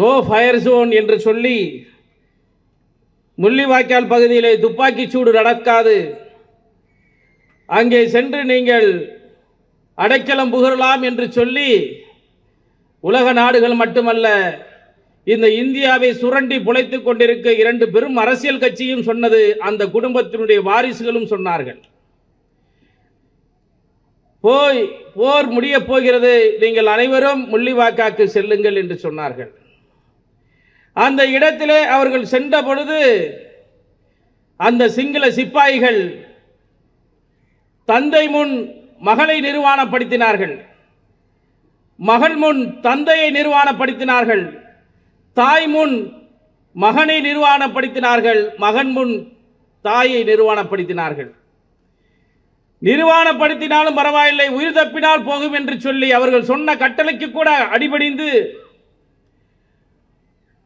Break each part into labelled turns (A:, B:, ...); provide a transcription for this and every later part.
A: No fire zone என்று சொல்லி முள்ளிவாய்க்கால் பகுதியிலே துப்பாக்கிச் சூடு நடக்காது. அங்கே சென்று நீங்கள் அடைக்கலம் புகழலாம் என்று சொல்லி உலக நாடுகள் மட்டுமல்ல இந்த இந்தியாவை சுரண்டி புழைத்துக் கொண்டிருக்க இரண்டு பெரும் அரசியல் கட்சியும் சொன்னது அந்த குடும்பத்தினுடைய வாரிசுகளும் சொன்னார்கள். போய் போர் முடியப் போகிறது. நீங்கள் அனைவரும் முள்ளிவாக்காக்கு செல்லுங்கள் என்று சொன்னார்கள். அந்த இடத்திலே அவர்கள் சென்ற பொழுது அந்த சிங்கள சிப்பாய்கள் தந்தை முன் மகளை நிர்வாணப்படுத்தினார்கள். மகள் முன் தந்தையை நிர்வாணப்படுத்தினார்கள். தாய் முன் மகனை நிர்வாணப்படுத்தினார்கள். மகன் முன் தாயை நிர்வாணப்படுத்தினார்கள். நிர்வாணப்படுத்தினாலும் பரவாயில்லை உயிர் தப்பினால் போகும் என்று சொல்லி அவர்கள் சொன்ன கட்டளைக்கு கூட அடிபணிந்து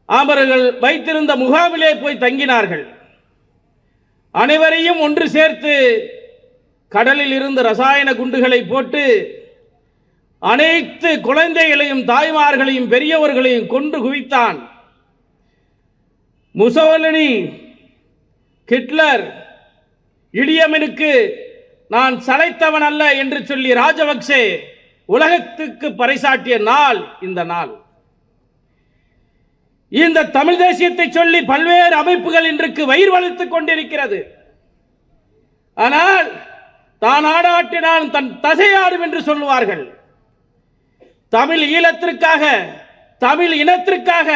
A: அவர்கள் வைத்திருந்த முகாமிலே போய் தங்கினார்கள். அனைவரையும் ஒன்று சேர்த்து கடலில் இருந்து ரசாயன குண்டுகளை போட்டு அனைத்து குழந்தைகளையும் தாய்மார்களையும் பெரியவர்களையும் கொன்று குவித்தான். முசோலினி ஹிட்லர் இடியமனுக்கு நான் சளைத்தவன் அல்ல என்று சொல்லி ராஜபக்சே உலகத்துக்கு பறைசாட்டிய நாள் இந்த நாள். இந்த தமிழ் தேசியத்தை சொல்லி பல்வேறு அமைப்புகள் இன்றைக்கு வயிறு வளர்த்துக் கொண்டிருக்கிறது. ஆனால் தான் ஆடாட்டினான் தன் தசையாடும் என்று சொல்லுவார்கள். தமிழ் ஈழத்திற்காக தமிழ் இனத்திற்காக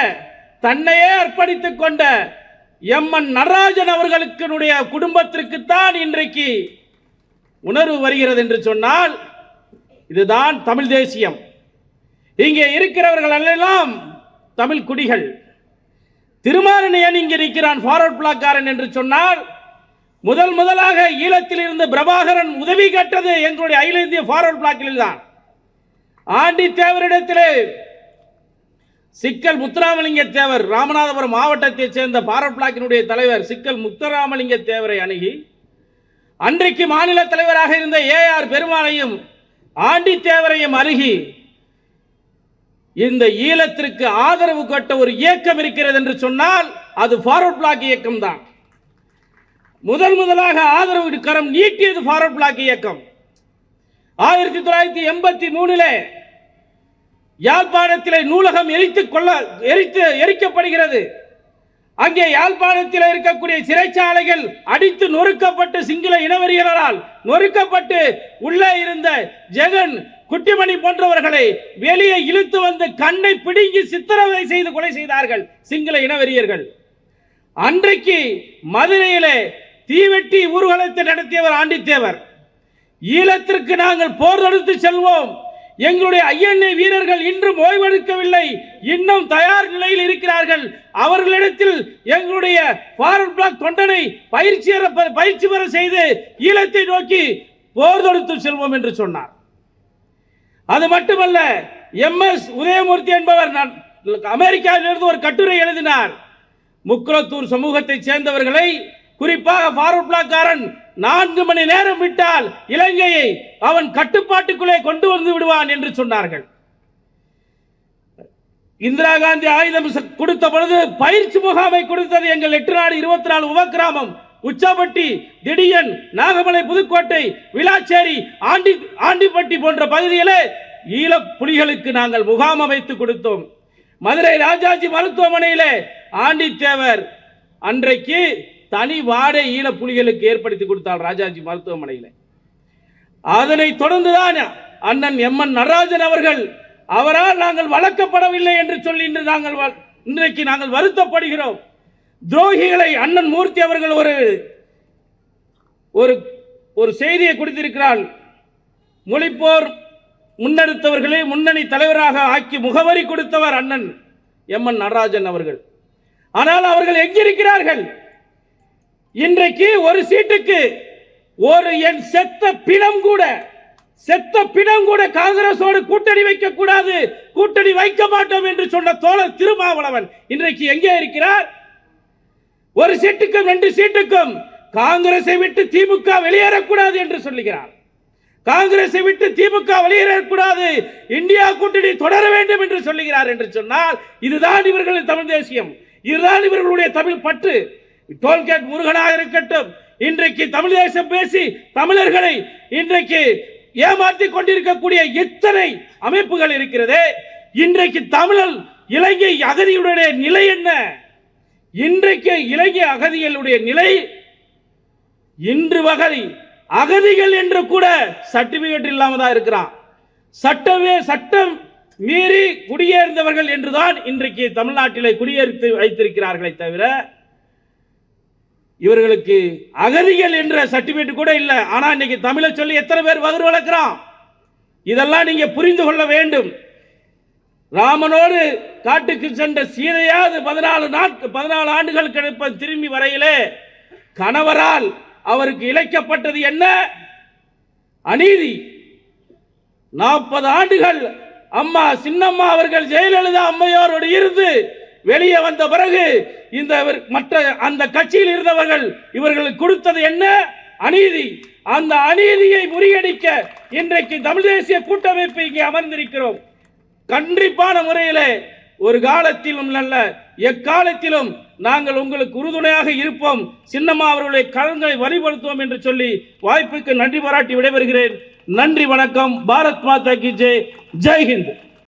A: தன்னையே அர்ப்பணித்துக் கொண்ட எம்என் நடராஜன் அவர்களுக்கு குடும்பத்திற்குத்தான் இன்றைக்கு உணர்வு வருகிறது என்று சொன்னால் இதுதான் தமிழ் தேசியம். இங்கே இருக்கிறவர்கள் எல்லாம் தமிழ் குடிகள். திருமாரணியன் இங்கே நிற்கிறான்? ஃபார்வர்ட் பிளாக்காரன் என்று சொன்னால் முதல் முதலாக ஈழத்தில் இருந்து பிரபாகரன் உதவி கட்டது எங்களுடைய அகில இந்திய ஃபார்வர்ட் பிளாக்கில் தான் ஆண்டி தேவரிடத்திலே சிக்கல் முத்துராமலிங்க தேவர் ராமநாதபுரம் மாவட்டத்தைச் சேர்ந்த பாரட் பிளாக்கினுடைய தலைவர் சிக்கல் முத்துராமலிங்க தேவரை அணுகி அன்றைக்கு மாநில தலைவராக இருந்த ஏஆர் பெருமாளையும் ஆண்டி தேவரையும் அருகி இந்த ஈழத்திற்கு ஆதரவு கொட்ட ஒரு இயக்கம் இருக்கிறது என்று சொன்னால் அது ஃபார்வர்ட் பிளாக் இயக்கம் தான். முதல் முதலாக ஆதரவு கரம் நீட்டியது ஃபார்வர்ட் பிளாக் இயக்கம். ஆயிரத்தி தொள்ளாயிரத்தி எண்பத்தி மூணிலே யாழ்ப்பாணத்திலே நூலகம் எரித்து கொள்ள எரித்து எரிக்கப்படுகிறது. அங்கே யாழ்ப்பாணத்தில் இருக்கக்கூடிய சிறைச்சாலைகள் அடித்து நொறுக்கப்பட்டு சிங்கள இனவெறியர்களால் நொறுக்கப்பட்டு உள்ளே இருந்த ஜெகன் குட்டிமணி போன்றவர்களை வெளியே இழுத்து வந்து கண்ணை பிடுங்கி சித்திரவதை செய்து கொலை செய்தார்கள் சிங்கள இனவெறியர்கள். அன்றைக்கு மதுரையிலே தீவெட்டி ஊர்வலத்தை நடத்தியவர் ஆண்டித்தேவர். ஈழத்திற்கு நாங்கள் போர் தொடுத்து செல்வோம். எங்களுடைய ஐஎன்ஏ வீரர்கள் இன்றும் ஓய்வெடுக்கவில்லை. இன்னும் தயார் நிலையில் இருக்கிறார்கள். அவர்களிடத்தில் எங்களுடைய ஃபார்வர்ட் பிளாக் தொண்டனை பயிற்சி பயிற்சி பெற செய்து ஈழத்தை நோக்கி போர் தொடுத்து செல்வோம் என்று சொன்னார். அது மட்டுமல்ல எம் எஸ் உதயமூர்த்தி என்பவர் நான் அமெரிக்காவிலிருந்து ஒரு கட்டுரை எழுதினார். முக்குளத்தூர் சமூகத்தைச் சேர்ந்தவர்களை குறிப்பாக ஃபாரூக் பிளாக்காரன் நான்கு மணி நேரம் விட்டால் இலங்கையை அவன் கட்டுப்பாட்டுக்குள்ளே கொண்டு வந்து விடுவான் என்று சொன்னார்கள். இந்திரா காந்தி ஆயுதம் கொடுத்த பொழுது பயிற்சி முகாமை கொடுத்தது எங்கள் எட்டு நாடு இருபத்தி நாலு உபகிராமம் உச்சப்பட்டி திடியன் நாகமலை புதுக்கோட்டை விளாச்சேரி ஆண்டி ஆண்டிப்பட்டி போன்ற பகுதிகளே ஈழ புலிகளுக்கு நாங்கள் முகாம் அமைத்து கொடுத்தோம். மதுரை ராஜாஜி மருத்துவமனையிலே ஆண்டித்தேவர் அன்றைக்கு தனி வாடை ஈழ புலிகளுக்கு ஏற்படுத்தி கொடுத்தார் ராஜாஜி மருத்துவமனையில். அதனைத் தொடர்ந்துதான் அண்ணன் எம்என் நடராஜன் அவர்கள் அவரால் நாங்கள் வளர்க்கப்படவில்லை என்று சொல்லி இன்று நாங்கள் வ- இன்றைக்கு நாங்கள் வருத்தப்படுகிறோம். துரோகிகளை அண்ணன் மூர்த்தி அவர்கள் ஒரு ஒரு ஒரு செய்தியை கொடுத்திருக்கிறார். மொழிப்போர் முன்னெடுத்தவர்களே முன்னணி தலைவராக ஆக்கி முகவரி கொடுத்தவர் அண்ணன் எம்என் நடராஜன் அவர்கள். ஆனால் அவர்கள் எங்கிருக்கிறார்கள்? இன்றைக்கு ஒரு சீட்டுக்கு ஒரு என் செத்த பிணம் கூட செத்த பிணம் கூட காங்கிரஸோடு கூட்டணி வைக்க கூடாது கூட்டணி வைக்க மாட்டோம் என்று சொன்ன தோழர் திருமாவளவன் இன்றைக்கு எங்கே இருக்கிறார்? ஒரு சீட்டுக்கும் ரெண்டு சீட்டுக்கும் காங்கிரஸை விட்டு திமுக வெளியேறக்கூடாது என்று சொல்லுகிறார். காங்கிரஸை விட்டு திமுக வெளியேறக்கூடாது. இந்தியா கூட்டணி தொடர வேண்டும் என்று சொல்லுகிறார் என்று சொன்னால் இதுதான் இவர்களின் தமிழ் தேசியம். இதுதான் இவர்களுடைய தமிழ் பற்று. டோல்கேட் முருகனாக இருக்கட்டும் இன்றைக்கு தமிழ் தேசம் பேசி தமிழர்களை இன்றைக்கு ஏமாற்றி கொண்டிருக்கக்கூடிய எத்தனை அமைப்புகள் இருக்கிறது இன்றைக்கு தமிழர் இலங்கை அகதியுடைய நிலை என்ன? இன்றைக்கு இலங்கை அகதிகளுடைய நிலை இன்று வகை அகதிகள் என்று கூட சர்டிபிகேட் இல்லாம தான் இருக்கிறான். சட்டமே சட்டம் மீறி குடியேறிந்தவர்கள் என்றுதான் இன்றைக்கு தமிழ்நாட்டிலே குடியேறித்து வைத்திருக்கிறார்களே தவிர இவர்களுக்கு அகதிகள் என்ற சர்டிபிகேட் கூட இல்லை. ஆனா இன்னைக்கு தமிழை சொல்லி எத்தனை பேர் வகர் வளர்க்கிறான்? இதெல்லாம் நீங்க புரிந்து கொள்ள வேண்டும். ராமனோடு காட்டுக்கு சென்ற சீதையாவது பதினாலு நாட்கு பதினாலு ஆண்டுகள் கிடைப்ப திரும்பி வரையிலே கணவரால் அவருக்கு இழைக்கப்பட்டது என்ன? அநீதி. நாற்பது ஆண்டுகள் அம்மா சின்னம்மா அவர்கள் ஜெயலலிதா அம்மையோரோடு இருந்து வெளியே வந்த பிறகு இந்த மற்ற அந்த கட்சியில் இருந்தவர்கள் இவர்களுக்கு கொடுத்தது என்ன? அநீதி. அந்த அநீதியை முறியடிக்க இன்றைக்கு தமிழ் தேசிய கூட்டமைப்பு இங்கே அமர்ந்திருக்கிறோம். கண்டிப்பான முறையிலே ஒரு காலத்திலும் அல்ல எக்காலத்திலும் நாங்கள் உங்களுக்கு உறுதுணையாக இருப்போம். சின்னம்மா அவர்களுடைய கலன்களை வழிபடுத்துவோம் என்று சொல்லி வாய்ப்புக்கு நன்றி பாராட்டி விடைபெறுகிறேன். நன்றி வணக்கம். பாரத் மாதா கி ஜெய் ஜெய்ஹிந்த்